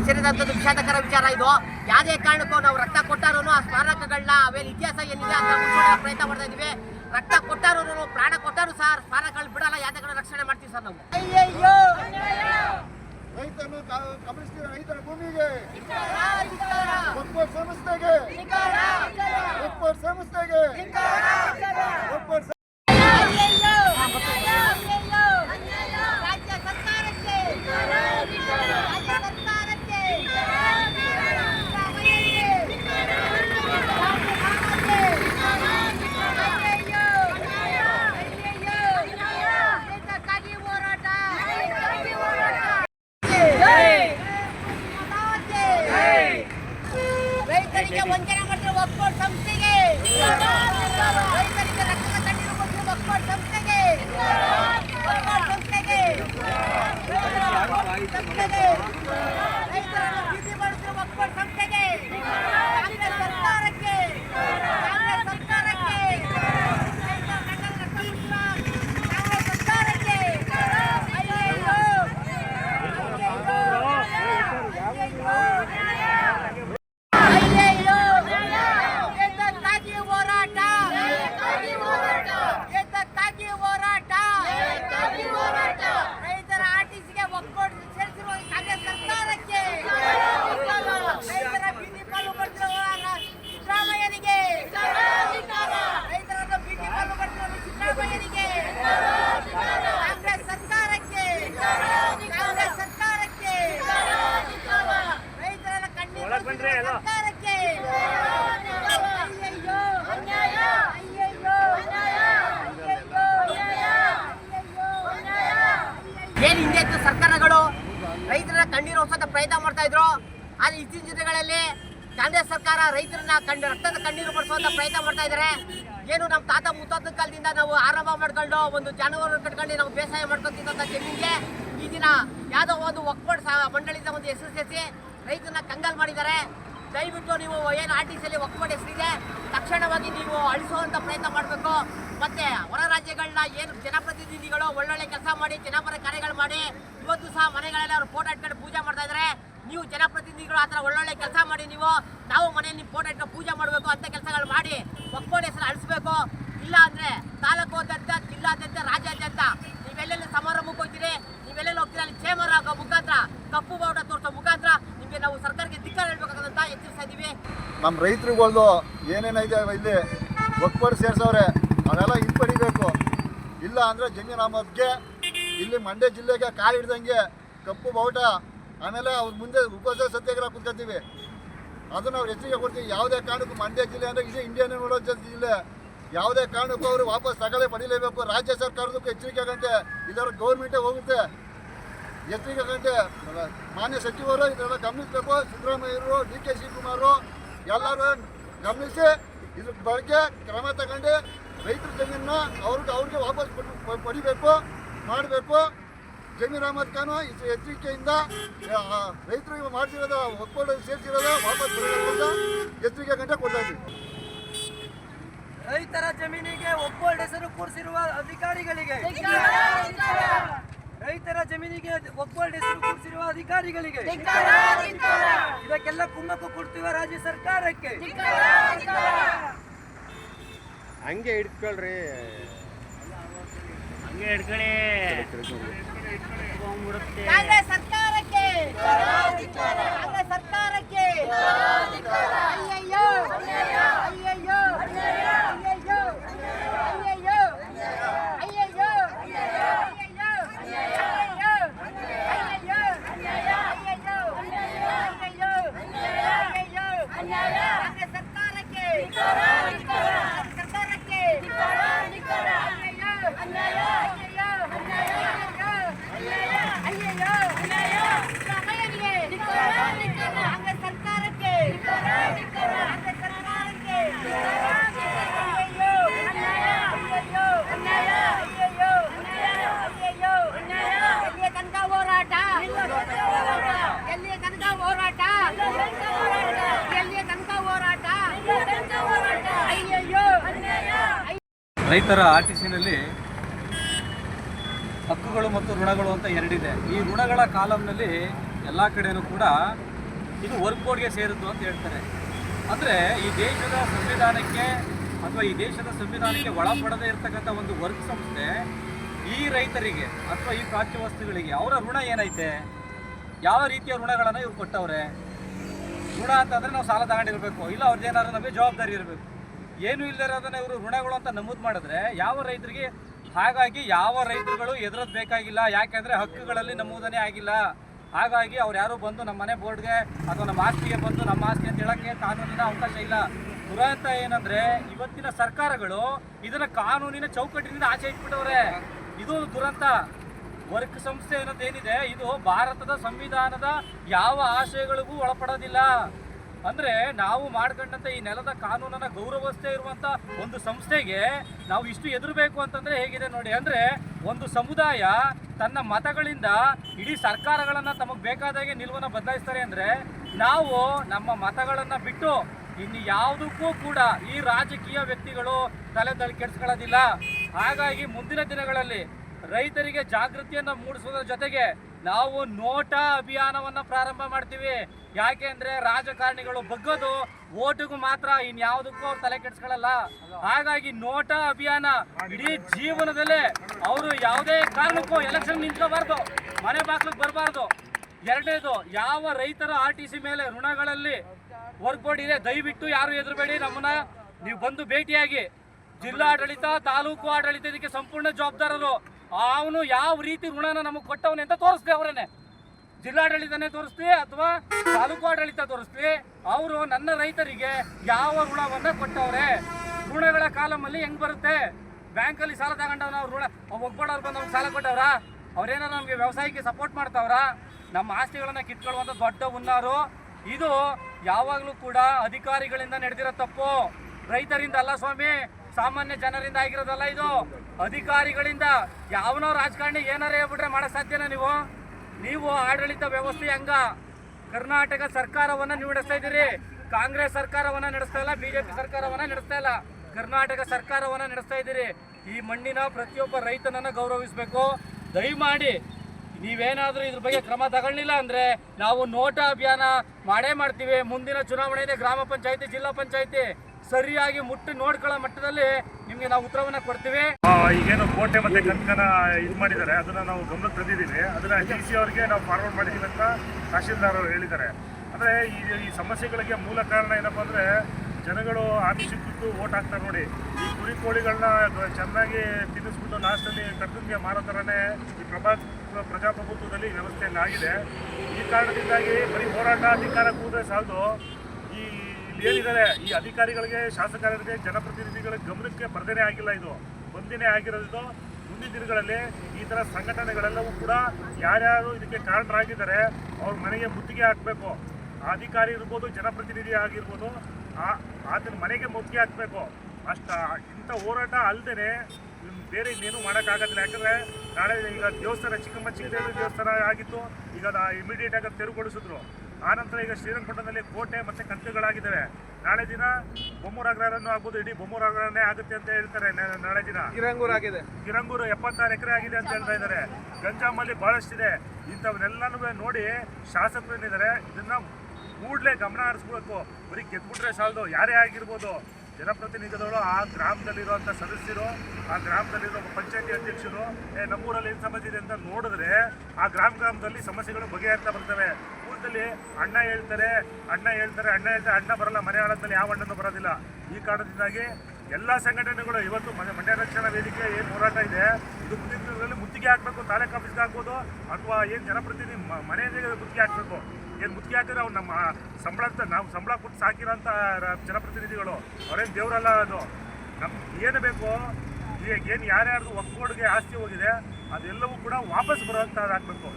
ಸೇರಿದಂಥದ್ದು ವಿಷಾದಕರ ವಿಚಾರ ಇದು. ಯಾವುದೇ ಕಾರಣಕ್ಕೂ ನಾವು ರಕ್ತ ಕೊಟ್ಟಾರೂ ಆ ಸ್ಮಾರಕಗಳನ್ನ ಅವೇನು ಇತಿಹಾಸ ಏನಿದೆ ಅಂತ ಪ್ರಯತ್ನ ಮಾಡ್ತಾ ಇದೀವಿ. ರಕ್ತ ಕೊಟ್ಟಾರು ಪ್ರಾಣ ಕೊಟ್ಟಾರು ಸರ್ ಸ್ಮಾರಕಗಳು ಬಿಡಲ್ಲ ಯಾವುದೇ ಕಡೆ ರಕ್ಷಣೆ ಮಾಡ್ತೀವಿ ಸರ್ ನಾವು. ಅಯ್ಯಯ್ಯೋ! ರೈತನು ರೈತರ ಭೂಮಿಗೆ. ಸಂಸ್ಥೆಗೆ ಸಂಸ್ಥೆಗೆ ಒಬ್ಬ ಸ- ರಾಜ್ಯ ಸರ್ಕಾರಕ್ಕೆ ರಾಜ್ಯ ಸರ್ಕಾರಕ್ಕೆ ಹೋರಾಟ ರೈತರಿಗೆ ವಂಚನೆ ಮಾಡಿರೋ ಒಕ್ಕೂಟ ಸಂಸ್ಥೆಗೆ ರೈತರಿಗೆ ರಕ್ತದ ಕಣ್ಣೀರು ಕೊಟ್ಟಿರೋ ಒಕ್ಕೂಟ ಸಂಸ್ಥೆಗೆ ಒಕ್ಕೂಟ ಸಂಸ್ಥೆಗೆ ಸಂಸ್ಥೆಗೆ ರೈತರನ್ನು ಬೀದಿ ಮಾಡುತ್ತಿರುವ ಒಕ್ಕೂಟ ಸಂಸ್ಥೆಗೆ ಕಾಂಗ್ರೆಸ್ ಸರ್ಕಾರಕ್ಕೆ ಕಾಂಗ್ರೆಸ್ ಸರ್ಕಾರಕ್ಕೆ ರೈತ ಕನ್ನಡ ರಕ್ತ ಮುಚ್ಚುವ ಕಾಂಗ್ರೆಸ್ ಸರ್ಕಾರಕ್ಕೆ ಅಯ್ಯಯ್ಯೋ ಅಯ್ಯಯ್ಯೋ ಎದ್ದಕ್ಕಾಗಿ ಹೋರಾಟ ಎದ್ದಕ್ಕಾಗಿ ಹೋರಾಟ ರೈತರ ಆರ್ಟಿಸಿಗೆ ಒಕ್ಕೊಟ್ಟು ಸೇರಿಸಿರುವ ಈ ಕಾಂಗ್ರೆಸ್ ಸರ್ಕಾರಕ್ಕೆ ರೈತರ ಬೀದಿ ಪಾಲು ಪಡೆದಿರುವ ಸಿದ್ದರಾಮಯ್ಯನಿಗೆ ರೈತರನ್ನು ಬೀದಿ ಪಾಲು ಪಡೆದಿರುವ ಸಿದ್ದರಾಮಯ್ಯನಿಗೆ ಕಾಂಗ್ರೆಸ್ ಸರ್ಕಾರಕ್ಕೆ ಕಾಂಗ್ರೆಸ್ ಸರ್ಕಾರಕ್ಕೆ ರೈತರ ಕಣ್ಣೀರು ಸರ್ಕಾರಕ್ಕೆ ಅಯ್ಯಯ್ಯೋ ಅಯ್ಯಯ್ಯೋ ಅಯ್ಯಯ್ಯೋ ಏನು ಹಿಂದೆ ಇತ್ತು ಸರ್ಕಾರಗಳು ಕಣ್ಣೀರು ಹೊಸದ ಪ್ರಯತ್ನ ಮಾಡ್ತಾ ಇದ್ರು. ಆದ್ರೆ ಇತ್ತೀಚಿನ ದಿನಗಳಲ್ಲಿ ಕಾಂಗ್ರೆಸ್ ಸರ್ಕಾರ ರೈತರನ್ನ ಕಂಡು ರಕ್ತದ ಕಣ್ಣೀರು ಪಡಿಸುವಂತ ಪ್ರಯತ್ನ ಮಾಡ್ತಾ ಇದ್ದಾರೆ ಏನು ನಮ್ಮ ತಾತ ಮುತ್ತಾತನ ಕಾಲದಿಂದ ನಾವು ಆರಂಭ ಮಾಡ್ಕೊಂಡು ಒಂದು ಜಾನುವಾರು ಕಟ್ಕೊಂಡು ನಾವು ಬೇಸಾಯ ಮಾಡ್ಕೊತಿದ್ದಂಥ ಜಮೀನಿಗೆ ಈ ದಿನ ಯಾವುದೋ ಒಂದು ಒಕ್ಕೂಟ ಮಂಡಳಿಯಿಂದ ಒಂದು ಎಸ್ ಎಸ್ ಎಸ್ ರೈತರನ್ನ ಕಂಗಾಲ್ ಮಾಡಿದ್ದಾರೆ. ದಯವಿಟ್ಟು ನೀವು ಏನು ಆರ್ ಟಿ ಸಿಯಲ್ಲಿ ಒಕ್ಕೂಟ ತಕ್ಷಣವಾಗಿ ನೀವು ಅಳಿಸುವಂಥ ಪ್ರಯತ್ನ ಮಾಡಬೇಕು. ಮತ್ತೆ ಹೊರ ರಾಜ್ಯಗಳನ್ನ ಏನು ಜನಪ್ರತಿನಿಧಿಗಳು ಒಳ್ಳೊಳ್ಳೆ ಕೆಲಸ ಮಾಡಿ, ಜನಪರ ಕಾರ್ಯಗಳು ಮಾಡಿ, ಇವತ್ತು ಸಹ ಮನೆಗಳೆಲ್ಲ ಅವರು ಫೋಟೋ ಇಟ್ಕೊಂಡು ಪೂಜೆ ಮಾಡ್ತಾ ಇದ್ದಾರೆ ನೀವು ಜನಪ್ರತಿನಿಧಿಗಳು ಆ ಥರ ಒಳ್ಳೊಳ್ಳೆ ಕೆಲಸ ಮಾಡಿ ನೀವು, ನಾವು ಮನೆಯಲ್ಲಿ ಫೋಟೋ ಇಟ್ಕೊಂಡು ಪೂಜೆ ಮಾಡಬೇಕು ಅಂತ ಕೆಲಸಗಳು ಮಾಡಿ ಒಕ್ಕೂಟ ಹೆಸರು ಅಳಿಸ್ಬೇಕು. ಇಲ್ಲ ಅಂದ್ರೆ ತಾಲೂಕಾದ್ಯಂತ ಜಿಲ್ಲಾದ್ಯಂತ, ರಾಜ್ಯಾದ್ಯಂತ ನೀವೆಲ್ಲೆಲ್ಲಿ ಸಮಾರಂಭಕ್ಕೆ ಹೋಗ್ತೀರಿ ನೀವೆಲ್ಲೆಲ್ಲಿ ಹೋಗ್ತೀರಿ ಅಲ್ಲಿ ಚೇಮರ್ ಆಗೋ ಮುಖಾಂತರ ಕಪ್ಪು ಬಾವುಟ ತೋರಿಸೋ ಮುಖಾಂತರ ನಿಮಗೆ ನಾವು ಸರ್ಕಾರಕ್ಕೆ ಧಿಕ್ಕಾರ ಹೇಳ್ಬೇಕಾದಂತ ಎಚ್ಚರಿಸ್ತಾ ಇದೀವಿ ನಮ್ಮ ರೈತರುಗಳ್ದು ಏನೇನೈತೆ ಇಲ್ಲಿ ಒಕ್ಕೂಟ ಸೇರ್ಸವ್ರೆ, ಅವೆಲ್ಲ ಹಿಂಪಡಿಬೇಕು ಇಲ್ಲ ಅಂದರೆ ಜಮೀನ್ ಅಹಮದ್ಗೆ ಇಲ್ಲಿ ಮಂಡ್ಯ ಜಿಲ್ಲೆಗೆ ಕಾಲು ಹಿಡ್ದಂಗೆ ಕಪ್ಪು ಬಾವುಟ, ಆಮೇಲೆ ಅವ್ರ ಮುಂದೆ ಉಪವಾಸ ಸತ್ಯಾಗ್ರಹ ಕುತ್ಕೊತೀವಿ ಅದನ್ನು ಅವ್ರು ಎಚ್ಚರಿಕೆ ಕೊಡ್ತೀವಿ. ಯಾವುದೇ ಕಾರಣಕ್ಕೂ ಮಂಡ್ಯ ಜಿಲ್ಲೆ ಅಂದರೆ ಇಡೀ ಇಂಡಿಯಾನೇ ನೋಡೋ ಜಿಲ್ಲೆ ಯಾವುದೇ ಕಾರಣಕ್ಕೂ ಅವರು ವಾಪಸ್ ತಗೊಳ್ಳೇ ಪಡೀಲೇಬೇಕು. ರಾಜ್ಯ ಸರ್ಕಾರದಕ್ಕೂ ಎಚ್ಚರಿಕೆ ಆಗಂತೆ. ಇದರ ಗೌರ್ಮೆಂಟೇ ಹೋಗುತ್ತೆ. ಎಚ್ಚರಿಕೆ ಗಂಟೆ ಮಾನ್ಯ ಸಚಿವರು ಇದೆಲ್ಲ ಗಮನಿಸಬೇಕು. ಸಿದ್ದರಾಮಯ್ಯರು ಡಿ ಕೆ ಶಿವಕುಮಾರು ಎಲ್ಲರೂ ಗಮನಿಸಿ ಇದ್ರ ಬಗ್ಗೆ ಕ್ರಮ ತಗೊಂಡು ರೈತರ ಜಮೀನನ್ನ ಅವ್ರಿಗೆ ಅವ್ರಿಗೆ ವಾಪಸ್ ಪಡಿಬೇಕು ಮಾಡಬೇಕು. ಜಮೀರ್ ಅಹಮದ್ ಖಾನು ಇದು ಎಚ್ಚರಿಕೆಯಿಂದ ರೈತರು ಮಾಡ್ತಿರೋದು ಒಕ್ಕೂಟ ಸೇರಿಸಿರೋದು ವಾಪಸ್ ಅಂತ ಎಚ್ಚರಿಕೆ ಗಂಟೆ ಕೊಡ್ತಾ ಇದ್ದೀವಿ ರೈತರ ಜಮೀನಿಗೆ ಒಪ್ಪೋಲ್ಡ್ ಹೆಸರು ಕೂರಿಸಿರುವ ಅಧಿಕಾರಿಗಳಿಗೆ ರೈತರ ಜಮೀನಿಗೆ ಒಪ್ಪೋಲ್ಡ್ ಹೆಸರು ಕೂರಿಸಿರುವ ಅಧಿಕಾರಿಗಳಿಗೆ ಇದಕ್ಕೆಲ್ಲ ಕುಮ್ಮಕ್ಕು ಕೊಡ್ತೀವ ರಾಜ್ಯ ಸರ್ಕಾರಕ್ಕೆ? ಹಂಗೆ ಇಟ್ಕೊಳ್ರಿ ಹಂಗೆ ಹಿಡ್ಕೊಳ್ಳಿ. ಕಾಂಗ್ರೆಸ್ ಸರ್ಕಾರಕ್ಕೆ. ಕಾಂಗ್ರೆಸ್ ಸರ್ಕಾರಕ್ಕೆ. ರೈತರ ಆರ್ ಟಿ ಸಿನಲ್ಲಿ ಹಕ್ಕುಗಳು ಮತ್ತು ಋಣಗಳು ಅಂತ ಎರಡಿದೆ. ಈ ಋಣಗಳ ಕಾಲಂನಲ್ಲಿ ಎಲ್ಲ ಕಡೆಯೂ ಕೂಡ ಇದು ವರ್ಕ್ ಬೋರ್ಡ್ಗೆ ಸೇರಿದ್ದು ಅಂತ ಹೇಳ್ತಾರೆ. ಅಂದರೆ ಈ ದೇಶದ ಸಂವಿಧಾನಕ್ಕೆ ಅಥವಾ ಈ ದೇಶದ ಸಂವಿಧಾನಕ್ಕೆ ಒಳಪಡದೇ ಇರತಕ್ಕಂಥ ಒಂದು ವರ್ಕ್ ಸಂಸ್ಥೆ ಈ ರೈತರಿಗೆ ಅಥವಾ ಈ ಪ್ರಾಚ್ಯ ವಸ್ತುಗಳಿಗೆ ಅವರ ಋಣ ಏನೈತೆ? ಯಾವ ರೀತಿಯ ಋಣಗಳನ್ನು ಇವ್ರು ಕೊಟ್ಟವ್ರೆ? ಋಣ ಅಂತಂದರೆ ನಾವು ಸಾಲ ತಗೊಂಡಿರಬೇಕು. ಇಲ್ಲ ಅವ್ರದ್ದು ಏನಾದ್ರು ನಮಗೆ ಜವಾಬ್ದಾರಿ ಇರಬೇಕು. ಏನು ಇಲ್ಲದಿರೋದನ್ನ ಇವರು ಋಣಗಳು ಅಂತ ನಮೂದು ಮಾಡಿದ್ರೆ ಯಾವ ರೈತರಿಗೆ ಹಾಗಾಗಿ ಯಾವ ರೈತರುಗಳು ಎದುರದ್ ಬೇಕಾಗಿಲ್ಲ? ಯಾಕೆಂದರೆ ಹಕ್ಕುಗಳಲ್ಲಿ ನಮೂದನೆ ಆಗಿಲ್ಲ. ಹಾಗಾಗಿ ಅವ್ರು ಯಾರು ಬಂದು ನಮ್ಮ ಮನೆ ಬೋರ್ಡ್ಗೆ ಅಥವಾ ನಮ್ಮ ಆಸ್ತಿಗೆ ಬಂದು ನಮ್ಮ ಆಸ್ತಿ ಅಂತ ಹೇಳಕ್ಕೆ ಕಾನೂನಿನ ಅವಕಾಶ ಇಲ್ಲ. ದುರಂತ ಏನಂದ್ರೆ ಇವತ್ತಿನ ಸರ್ಕಾರಗಳು ಇದನ್ನ ಕಾನೂನಿನ ಚೌಕಟ್ಟಿನಿಂದ ಆಚೆ ಇಟ್ಬಿಟ್ಟವ್ರೆ. ಇದು ದುರಂತ. ವರ್ಕ್ ಸಂಸ್ಥೆ ಅನ್ನೋದೇನಿದೆ? ಇದು ಭಾರತದ ಸಂವಿಧಾನದ ಯಾವ ಆಶಯಗಳಿಗೂ ಒಳಪಡೋದಿಲ್ಲ. ಅಂದ್ರೆ ನಾವು ಮಾಡ್ಕೊಂಡಂತ ಈ ನೆಲದ ಕಾನೂನನ್ನ ಗೌರವಸ್ಥೆ ಇರುವಂತ ಒಂದು ಸಂಸ್ಥೆಗೆ ನಾವು ಇಷ್ಟು ಎದುರಬೇಕು ಅಂತಂದ್ರೆ ಹೇಗಿದೆ ನೋಡಿ, ಅಂದ್ರೆ ಒಂದು ಸಮುದಾಯ ತನ್ನ ಮತಗಳಿಂದ ಇಡೀ ಸರ್ಕಾರಗಳನ್ನ ತಮಗೆ ಬೇಕಾದಾಗೆ ನಿಲುವನ್ನ ಬದಲಾಯಿಸ್ತಾರೆ ಅಂದ್ರೆ ನಾವು ನಮ್ಮ ಮತಗಳನ್ನ ಬಿಟ್ಟು ಇನ್ನು ಯಾವುದಕ್ಕೂ ಕೂಡ ಈ ರಾಜಕೀಯ ವ್ಯಕ್ತಿಗಳು ತಲೆ ತಲೆ ಕೆಡಿಸ್ಕೊಳ್ಳೋದಿಲ್ಲ. ಹಾಗಾಗಿ ಮುಂದಿನ ದಿನಗಳಲ್ಲಿ ರೈತರಿಗೆ ಜಾಗೃತಿಯನ್ನ ಮೂಡಿಸೋದ್ರ ಜೊತೆಗೆ ನಾವು ನೋಟಾ ಅಭಿಯಾನವನ್ನು ಪ್ರಾರಂಭ ಮಾಡ್ತೀವಿ. ಯಾಕೆ ಅಂದರೆ ರಾಜಕಾರಣಿಗಳು ಬಗ್ಗೋದು ಓಟಿಗೂ ಮಾತ್ರ ಇನ್ಯಾವುದಕ್ಕೂ ಅವ್ರು ತಲೆ ಕೆಡಿಸ್ಕೊಳ್ಳಲ್ಲ ಹಾಗಾಗಿ ನೋಟಾ ಅಭಿಯಾನ ಇಡೀ ಜೀವನದಲ್ಲೇ ಅವರು ಯಾವುದೇ ಕಾರಣಕ್ಕೂ ಎಲೆಕ್ಷನ್ ನಿಂತ್ಕೋಬಾರ್ದು. ಮನೆ ಬಾಗ್ಲಿಗೆ ಬರಬಾರ್ದು. ಎರಡನೇದು, ಯಾವ ರೈತರ ಆರ್ ಟಿ ಸಿ ಮೇಲೆ ಋಣಗಳಲ್ಲಿ ವರ್ಕ್ ಬೋರ್ಡ್ ಇದೆ ದಯವಿಟ್ಟು ಯಾರು ಎದುರುಬೇಡಿ, ನಮ್ಮನ್ನ ನೀವು ಬಂದು ಭೇಟಿಯಾಗಿ. ಜಿಲ್ಲಾಡಳಿತ, ತಾಲೂಕು ಆಡಳಿತ ಇದಕ್ಕೆ ಸಂಪೂರ್ಣ ಜವಾಬ್ದಾರರು. ಅವನು ಯಾವ ರೀತಿ ಋಣನ ನಮಗೆ ಕೊಟ್ಟವನೆ ಅಂತ ತೋರಿಸ್ಲಿ ಅವರೇನೆ ಜಿಲ್ಲಾಡಳಿತನೇ ತೋರಿಸ್ಲಿ ಅಥವಾ ತಾಲೂಕು ಆಡಳಿತ ತೋರಿಸ್ಲಿ ಅವರು ನನ್ನ ರೈತರಿಗೆ ಯಾವ ಋಣವನ್ನ ಕೊಟ್ಟವ್ರೆ? ಋಣಗಳ ಕಾಲಮಲ್ಲಿ ಹೆಂಗ್ ಬರುತ್ತೆ? ಬ್ಯಾಂಕಲ್ಲಿ ಸಾಲ ತಗೊಂಡವ್ನ ಅವ್ರು ಋಣ ಒಗ್ಗಡವ್ರು ಬಂದು ಸಾಲ ಕೊಟ್ಟವ್ರ? ಅವರೇನೋ ನಮಗೆ ವ್ಯವಸಾಯಕ್ಕೆ ಸಪೋರ್ಟ್ ಮಾಡ್ತಾವ್ರ? ನಮ್ಮ ಆಸ್ತಿಗಳನ್ನ ಕಿತ್ಕೊಳ್ಳುವಂಥ ದೊಡ್ಡ ಹುನ್ನಾರು. ಇದು ಯಾವಾಗಲೂ ಕೂಡ ಅಧಿಕಾರಿಗಳಿಂದ ನಡೆದಿರೋ ತಪ್ಪು. ರೈತರಿಂದ ಅಲ್ಲ ಸ್ವಾಮಿ, ಸಾಮಾನ್ಯ ಜನರಿಂದ ಆಗಿರೋದಲ್ಲ ಇದು. ಅಧಿಕಾರಿಗಳಿಂದ ಯಾವನೋ ರಾಜಕಾರಣಿ ಏನಾರ ಹೇಳ್ಬಿಟ್ರೆ ಮಾಡೋ ಸಾಧ್ಯನಾ ನೀವು? ನೀವು ಆಡಳಿತ ವ್ಯವಸ್ಥೆ ಹಂಗ ಕರ್ನಾಟಕ ಸರ್ಕಾರವನ್ನ ನೀವು ನಡೆಸ್ತಾ ಇದ್ದೀರಿ. ಕಾಂಗ್ರೆಸ್ ಸರ್ಕಾರವನ್ನ ನಡೆಸ್ತಾ ಇಲ್ಲ, ಬಿಜೆಪಿ ಸರ್ಕಾರವನ್ನ ನಡೆಸ್ತಾ ಇಲ್ಲ. ಕರ್ನಾಟಕ ಸರ್ಕಾರವನ್ನ ನಡೆಸ್ತಾ ಇದ್ದೀರಿ. ಈ ಮಣ್ಣಿನ ಪ್ರತಿಯೊಬ್ಬ ರೈತನನ್ನ ಗೌರವಿಸಬೇಕು. ದಯಮಾಡಿ, ನೀವೇನಾದ್ರೂ ಇದ್ರ ಬಗ್ಗೆ ಕ್ರಮ ತಗೊಳ್ಳಿಲ್ಲ ಅಂದ್ರೆ ನಾವು ನೋಟಾ ಅಭಿಯಾನ ಮಾಡೇ ಮಾಡ್ತೀವಿ. ಮುಂದಿನ ಚುನಾವಣೆ ಇದೆ ಗ್ರಾಮ ಪಂಚಾಯತಿ, ಜಿಲ್ಲಾ ಪಂಚಾಯತಿ. ಸರಿಯಾಗಿ ಮುಟ್ಟಿ ನೋಡ್ಕೊಳ್ಳೋ ಮಟ್ಟದಲ್ಲಿ ನಿಮ್ಗೆ ನಾವು ಉತ್ತರವನ್ನ ಕೊಡ್ತೀವಿ. ಈಗೇನು ಕೋಟೆ ಮತ್ತೆ ಕಂಕನ ಇದು ಮಾಡಿದ್ದಾರೆ. ಅದನ್ನ ನಾವು ಗಮನಕ್ಕೆ ತಂದಿದ್ದೀವಿ. ಅದನ್ನ ಡಿ ಸಿ ಅವ್ರಿಗೆ ನಾವು ಫಾರ್ವರ್ಡ್ ಮಾಡಿದ್ದೀವಿ ಅಂತ ತಹಶೀಲ್ದಾರ್ ಅವರು ಹೇಳಿದ್ದಾರೆ. ಅಂದ್ರೆ ಈ ಈ ಸಮಸ್ಯೆಗಳಿಗೆ ಮೂಲ ಕಾರಣ ಏನಪ್ಪ ಅಂದ್ರೆ ಜನಗಳು ಆಫೀಸಿಗೆ ಬಿಟ್ಟು ಓಟ್ ಹಾಕ್ತಾರೆ ನೋಡಿ. ಈ ಕುರಿ ಕೋಳಿಗಳನ್ನ ಚೆನ್ನಾಗಿ ತಿನ್ನಿಸ್ಬಿಟ್ಟು ಲಾಸ್ಟಲ್ಲಿ ಕರ್ತನ್ಗೆ ಮಾರೋ ಥರನೇ ಈ ಪ್ರಭಾ, ಪ್ರಜಾಪ್ರಭುತ್ವದಲ್ಲಿ ವ್ಯವಸ್ಥೆಯಲ್ಲಿ ಆಗಿದೆ. ಈ ಕಾರಣದಿಂದಾಗಿ ಬರೀ ಹೋರಾಟ ಅಧಿಕಾರ ಕೂದ್ರೆ ಸಾಲದು. ಏನಿದ್ದಾರೆ, ಈ ಅಧಿಕಾರಿಗಳಿಗೆ ಶಾಸಕರಿಗೆ ಜನಪ್ರತಿನಿಧಿಗಳ ಗಮನಕ್ಕೆ ಬರ್ದೇನೆ ಆಗಿಲ್ಲ ಇದು. ಬಂದೇನೆ ಆಗಿರೋದು ಮುಂದಿನ ದಿನಗಳಲ್ಲಿ ಈ ಥರ ಸಂಘಟನೆಗಳೆಲ್ಲವೂ ಕೂಡ ಯಾರ್ಯಾರು ಇದಕ್ಕೆ ಕಾರಣರಾಗಿದ್ದಾರೆ, ಅವ್ರ ಮನೆಗೆ ಮುತ್ತಿಗೆ ಹಾಕಬೇಕು. ಅಧಿಕಾರಿ ಇರ್ಬೋದು, ಜನಪ್ರತಿನಿಧಿ ಆಗಿರ್ಬೋದು ಆತನ ಮನೆಗೆ ಮುತ್ತಿಗೆ ಹಾಕಬೇಕು. ಅಷ್ಟ, ಇಂಥ ಹೋರಾಟ ಅಲ್ಲದೆ ಬೇರೆ ಇನ್ನೇನು ಮಾಡೋಕ್ಕಾಗತ್ತಿಲ್ಲ ಯಾಕಂದರೆ ನಾಳೆ ಈಗ ದೇವಸ್ಥಾನ, ಚಿಕ್ಕಮ್ಮ ಚಿಕ್ಕದೇವಿ ದೇವಸ್ಥಾನ ಆಗಿತ್ತು. ಈಗ ಇಮಿಡಿಯೇಟ್ ಆಗಿ ತೆರವುಗೊಳಿಸಿದ್ರು. ಆನಂತರ ಈಗ ಶ್ರೀರಂಗಪಟ್ಟಣದಲ್ಲಿ ಕೋಟೆ ಮತ್ತು ಕಂತುಗಳಾಗಿದ್ದಾವೆ ನಾಳೆ ದಿನ ಬೊಮ್ಮೂರು ಅಗ್ರಹಾರನೂ ಆಗ್ಬೋದು ಇಡೀ ಬೊಮ್ಮೂರು ಅಗ್ರಹಾರನೇ ಆಗುತ್ತೆ ಅಂತ ಹೇಳ್ತಾರೆ ನಾಳೆ ದಿನ. ಕಿರಂಗೂರಾಗಿದೆ. ಕಿರಂಗೂರು ಎಪ್ಪತ್ತಾರು ಎಕರೆ ಆಗಿದೆ ಅಂತ ಹೇಳ್ತಾ ಇದ್ದಾರೆ. ಗಂಜಾಮಲ್ಲಿ ಬಹಳಷ್ಟಿದೆ. ಇಂಥವನ್ನೆಲ್ಲನೂ ನೋಡಿ ಶಾಸಕರು ಏನಿದ್ದಾರೆ ಇದನ್ನ ಕೂಡಲೇ ಗಮನ ಹರಿಸ್ಬೇಕು ಬರೀ ಗೆದ್ಬಿಟ್ರೆ ಸಾಲದು ಯಾರೇ ಆಗಿರ್ಬೋದು. ಜನಪ್ರತಿನಿಧಿಗಳು ಆ ಗ್ರಾಮದಲ್ಲಿರುವಂಥ ಸದಸ್ಯರು ಆ ಗ್ರಾಮದಲ್ಲಿರೋ ಪಂಚಾಯತಿ ಅಧ್ಯಕ್ಷರು ಏ ನಮ್ಮೂರಲ್ಲಿ ಏನು ಸಮಸ್ಯೆ ಇದೆ ಅಂತ ನೋಡಿದ್ರೆ ಆ ಗ್ರಾಮ ಗ್ರಾಮದಲ್ಲಿ ಸಮಸ್ಯೆಗಳು ಬಗೆಹರ್ತಾ ಬರ್ತವೆ. ಊರಲ್ಲಿ ಅಣ್ಣ ಹೇಳ್ತಾರೆ ಅಣ್ಣ ಹೇಳ್ತಾರೆ ಅಣ್ಣ ಹೇಳ್ತಾರೆ, ಅಣ್ಣ ಬರಲ್ಲ, ಮನೆ ಆಳದಲ್ಲಿ ಯಾವ ಅಣ್ಣನೂ ಬರೋದಿಲ್ಲ. ಈ ಕಾರಣದಿಂದಾಗಿ ಎಲ್ಲ ಸಂಘಟನೆಗಳು ಇವತ್ತು ಮಂಡ್ಯ ರಕ್ಷಣಾ ವೇದಿಕೆ ಏನು ಹೋರಾಟ ಇದೆ, ಇದು ಮುಂದಿನ ಮುತ್ತಿಗೆ ಹಾಕಬೇಕು, ತಾಲೂಕು ಆಫೀಸ್ಗೆ ಹಾಕ್ಬೋದು, ಅಥವಾ ಏನು ಜನಪ್ರತಿನಿಧಿ ಮನೆಯಿಂದ ಮುತ್ತಿಗೆ ಹಾಕಬೇಕು. ಏನು ಮುತ್ತಿಗೆ ಹಾಕಿದ್ರೆ ಅವ್ರು ನಮ್ಮ ಸಂಬಳ ನಾವು ಸಂಬಳ ಕೊಟ್ಟು ಸಾಕಿರೋಂಥ ಜನಪ್ರತಿನಿಧಿಗಳು. ಅವರೇನು ದೇವರಲ್ಲ ಅದು. ನಮ್ಗೆ ಏನು ಬೇಕು, ಈಗ ಏನು ಯಾರ್ಯಾರ್ದು ಒಕ್ಕೋಡ್ಗೆ ಆಸ್ತಿ ಹೋಗಿದೆ, ಅದೆಲ್ಲವೂ ಕೂಡ ವಾಪಸ್ ಬರುವಂಥದ್ದು ಆಗಬೇಕು